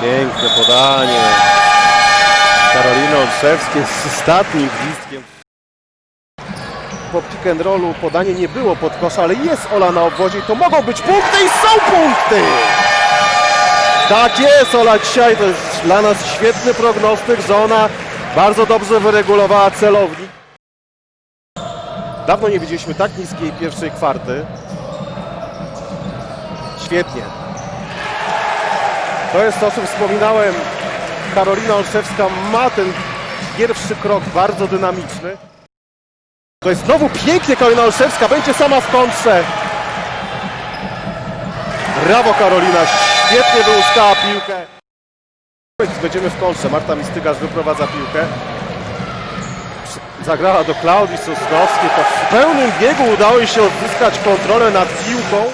Piękne podanie. Karolina Olszewskie z ostatnim gwizdkiem. Po pick and rollu podanie nie było pod kosz, ale jest Ola na obwodzie i to mogą być punkty i są punkty! Tak jest, Ola dzisiaj to jest dla nas świetny prognostyk, że ona bardzo dobrze wyregulowała celownik. Dawno nie widzieliśmy tak niskiej pierwszej kwarty. Świetnie. To jest to, o czym wspominałem. Karolina Olszewska ma ten pierwszy krok bardzo dynamiczny. To jest znowu pięknie Karolina Olszewska, będzie sama w kontrze. Brawo Karolina, świetnie wyłuskała piłkę. Będziemy w kontrze, Marta Mistygarz wyprowadza piłkę. Zagrała do Klaudii Sosnowskiej, to w pełnym biegu udało jej się odzyskać kontrolę nad piłką.